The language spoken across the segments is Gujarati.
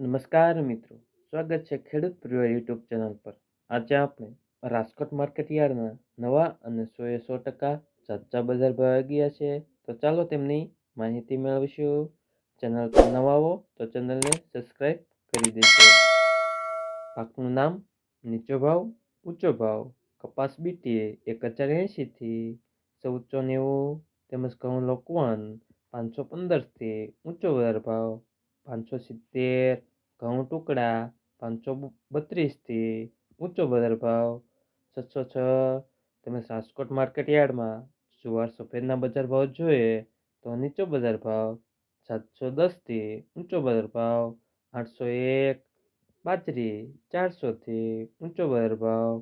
નમસ્કાર મિત્રો. સ્વાગત છે ખેડૂત પ્રિય યુટ્યુબ ચેનલ પર. આજે આપણે રાજકોટ માર્કેટ યાર્ડના નવા અને સો એ સો ટકા સાચા બજાર ભાવ ગયા છે. તો ચાલો તેમની માહિતી મેળવીશું. ચેનલ પર નવા હો તો ચેનલને સબસ્ક્રાઈબ કરી દેજો. પાકનું નામ નીચો ભાવ, ઊંચો ભાવ, કપાસ બીટીએ એક હજાર એંશીથી ચૌદસો નેવું, તેમજ ઘઉં લોકવન પાંચસો પંદરથી ઊંચો બજાર ભાવ પાંચસો સિત્તેર ઘઉં ટુકડા, પાંચસો બત્રીસથી ઊંચો બજાર ભાવ, છસો છ તેમજ રાજકોટ માર્કેટ યાર્ડમાં જુવાર સફેદના બજાર ભાવ જોઈએ તો નીચો બજાર ભાવ, સાતસો દસથી ઊંચો બજાર ભાવ, આઠસો એક, બાજરી ચારસોથી ઊંચો બજાર ભાવ,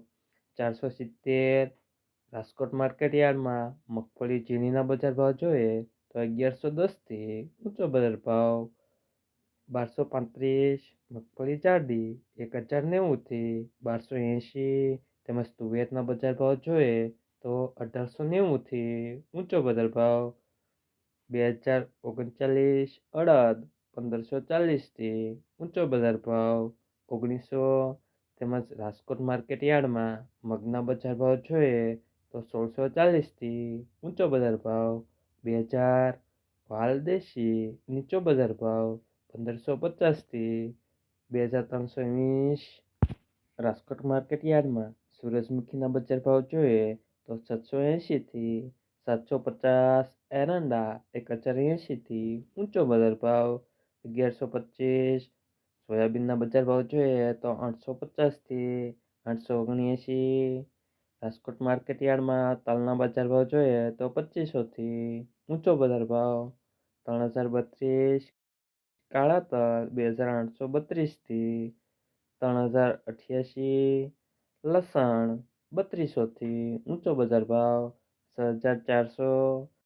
ચારસો સિત્તેર. રાજકોટ માર્કેટ યાર્ડમાં મગફળી ઝીણીના બજાર ભાવ જોઈએ તો અગિયારસો દસથી ઊંચો બજાર ભાવ બારસો પાંત્રીસ, મગફળી જાડી, એક હજાર નેવુંથી બારસો એંશી, તેમજ તુવેરના બજાર ભાવ જોઈએ તો અઢારસો નેવુંથી ઊંચો બજાર ભાવ બે હજાર ઓગણચાલીસ, અડદ પંદરસો ચાલીસથી ઊંચો બજાર ભાવ ઓગણીસો, તેમજ રાજકોટ માર્કેટ યાર્ડમાં મગના બજાર ભાવ જોઈએ તો સોળસો ચાલીસથી ઊંચો બજાર ભાવ બે હજાર વાલદેશી નીચો બજાર ભાવ પંદરસો પચાસથી બે હજાર ત્રણસો વીસ રાજકોટ માર્કેટ યાર્ડમાં સૂરજમુખીના બજાર ભાવ જોઈએ તો સાતસો એંશીથી સાતસો પચાસ એરંડા, એક હજાર એંશીથી ઊંચો બજાર ભાવ, અગિયારસો પચીસ. સોયાબીનના બજાર ભાવ જોઈએ તો આઠસો પચાસથી આઠસો ઓગણએંશી. રાજકોટ માર્કેટ યાર્ડમાં તલના બજાર ભાવ જોઈએ તો પચીસોથી ઊંચો બજાર ભાવ, ત્રણ હજાર બત્રીસ. કાળા તલ બે હજાર આઠસો બત્રીસથી ત્રણ હજાર અઠ્યાસી લસણ બત્રીસોથી ઊંચો બજાર ભાવ છ હજાર ચારસો